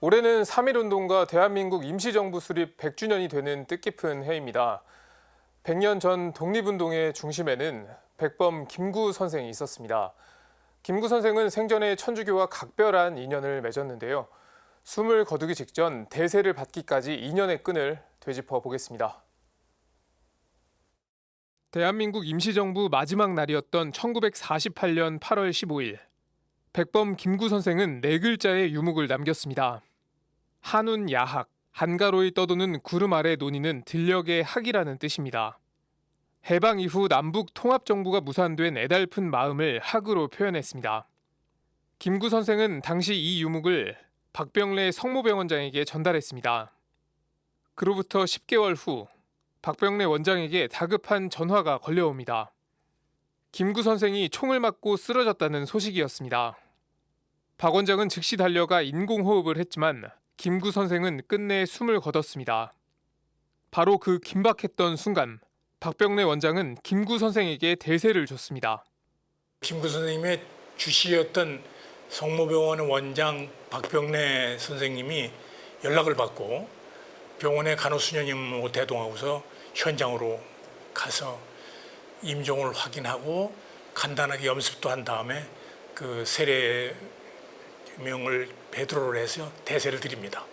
올해는 3.1운동과 대한민국 임시정부 수립 100주년이 되는 뜻깊은 해입니다. 100년 전 독립운동의 중심에는 백범 김구 선생이 있었습니다. 김구 선생은 생전에 천주교와 각별한 인연을 맺었는데요. 숨을 거두기 직전 대세를 받기까지 인연의 끈을 되짚어 보겠습니다. 대한민국 임시정부 마지막 날이었던 1948년 8월 15일. 백범 김구 선생은 네 글자의 유묵을 남겼습니다. 한운 야학, 한가로이 떠도는 구름 아래 논의는 들녘의 학이라는 뜻입니다. 해방 이후 남북 통합 정부가 무산된 애달픈 마음을 학으로 표현했습니다. 김구 선생은 당시 이 유묵을 박병래 성모병원장에게 전달했습니다. 그로부터 10개월 후 박병래 원장에게 다급한 전화가 걸려옵니다. 김구 선생이 총을 맞고 쓰러졌다는 소식이었습니다. 박 원장은 즉시 달려가 인공호흡을 했지만 김구 선생은 끝내 숨을 거뒀습니다. 바로 그 긴박했던 순간 박병래 원장은 김구 선생에게 대세를 줬습니다. 김구 선생님의 주시였던 성모병원 원장 박병래 선생님이 연락을 받고 병원의 간호수녀님하고 대동하고서 현장으로 가서 임종을 확인하고 간단하게 염습도 한 다음에 그 세례 명을 베드로를 해서 대세를 드립니다.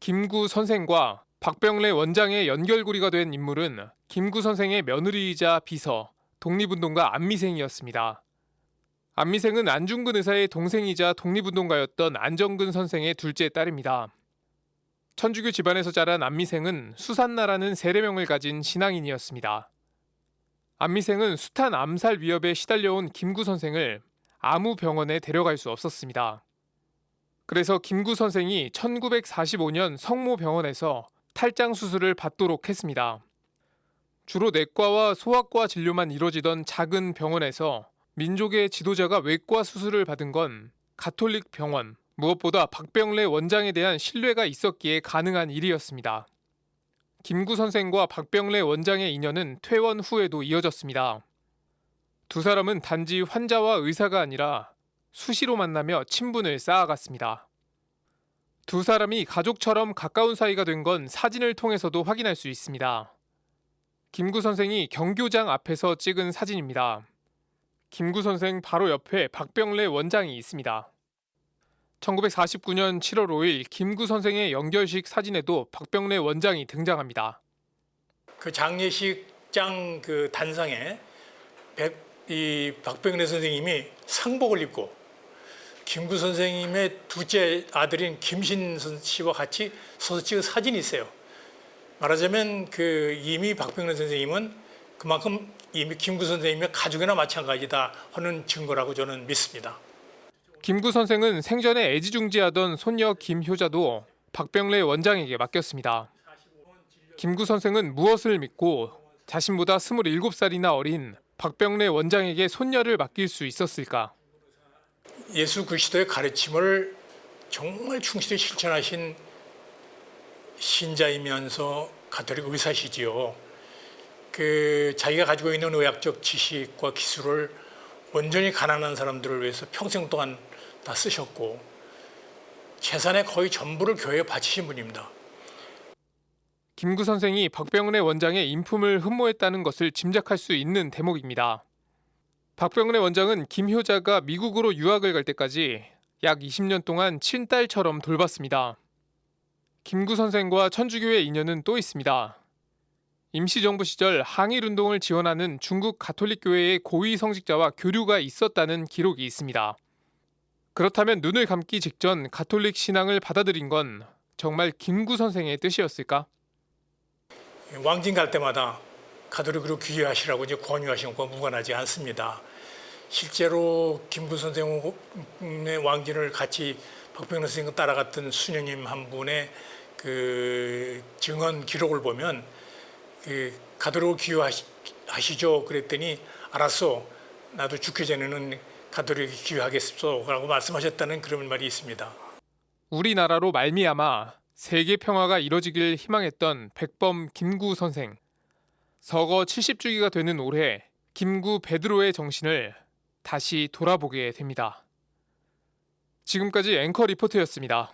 김구 선생과 박병래 원장의 연결고리가 된 인물은 김구 선생의 며느리이자 비서, 독립운동가 안미생이었습니다. 안미생은 안중근 의사의 동생이자 독립운동가였던 안정근 선생의 둘째 딸입니다. 천주교 집안에서 자란 안미생은 수산나라는 세례명을 가진 신앙인이었습니다. 안미생은 숱한 암살 위협에 시달려온 김구 선생을 아무 병원에 데려갈 수 없었습니다. 그래서 김구 선생이 1945년 성모병원에서 탈장 수술을 받도록 했습니다. 주로 내과와 소아과 진료만 이루어지던 작은 병원에서 민족의 지도자가 외과 수술을 받은 건 가톨릭 병원, 무엇보다 박병래 원장에 대한 신뢰가 있었기에 가능한 일이었습니다. 김구 선생과 박병래 원장의 인연은 퇴원 후에도 이어졌습니다. 두 사람은 단지 환자와 의사가 아니라 수시로 만나며 친분을 쌓아갔습니다. 두 사람이 가족처럼 가까운 사이가 된 건 사진을 통해서도 확인할 수 있습니다. 김구 선생이 경교장 앞에서 찍은 사진입니다. 김구 선생 바로 옆에 박병래 원장이 있습니다. 1949년 7월 5일 김구 선생의 연결식 사진에도 박병래 원장이 등장합니다. 그 장례식장 그 단상에 백, 이 박병래 선생님이 상복을 입고 김구 선생님의 둘째 아들인 김신 씨와 같이 서서 찍은 사진이 있어요. 말하자면 그 이미 박병래 선생님은 그만큼 이미 김구 선생님의 가족이나 마찬가지다 하는 증거라고 저는 믿습니다. 김구 선생은 생전에 애지중지하던 손녀 김효자도 박병래 원장에게 맡겼습니다. 김구 선생은 무엇을 믿고 자신보다 27살이나 어린 박병래 원장에게 손녀를 맡길 수 있었을까? 예수 그리스도의 가르침을 정말 충실히 실천하신 신자이면서 가톨릭 의사시지요. 그 자기가 가지고 있는 의학적 지식과 기술을 온전히 가난한 사람들을 위해서 평생 동안 다 쓰셨고 재산의 거의 전부를 교회에 바치신 분입니다. 김구 선생이 박병래 원장의 인품을 흠모했다는 것을 짐작할 수 있는 대목입니다. 박병래 원장은 김효자가 미국으로 유학을 갈 때까지 약 20년 동안 친딸처럼 돌봤습니다. 김구 선생과 천주교의 인연은 또 있습니다. 임시정부 시절 항일운동을 지원하는 중국 가톨릭 교회의 고위 성직자와 교류가 있었다는 기록이 있습니다. 그렇다면 눈을 감기 직전 가톨릭 신앙을 받아들인 건 정말 김구 선생의 뜻이었을까? 왕진 갈 때마다 가톨릭으로 귀의하시라고 이제 권유하신 것과 무관하지 않습니다. 실제로 김구 선생의 왕진을 같이 박병래 선생과 따라갔던 수녀님 한 분의 그 증언 기록을 보면 그 가톨릭으로 귀의하시죠 그랬더니 알았어 나도 죽기 전에는 가톨릭에 귀의하겠소라고 말씀하셨다는 그런 말이 있습니다. 우리나라로 말미암아 세계 평화가 이뤄지길 희망했던 백범 김구 선생. 서거 70주기가 되는 올해 김구 베드로의 정신을 다시 돌아보게 됩니다. 지금까지 앵커 리포트였습니다.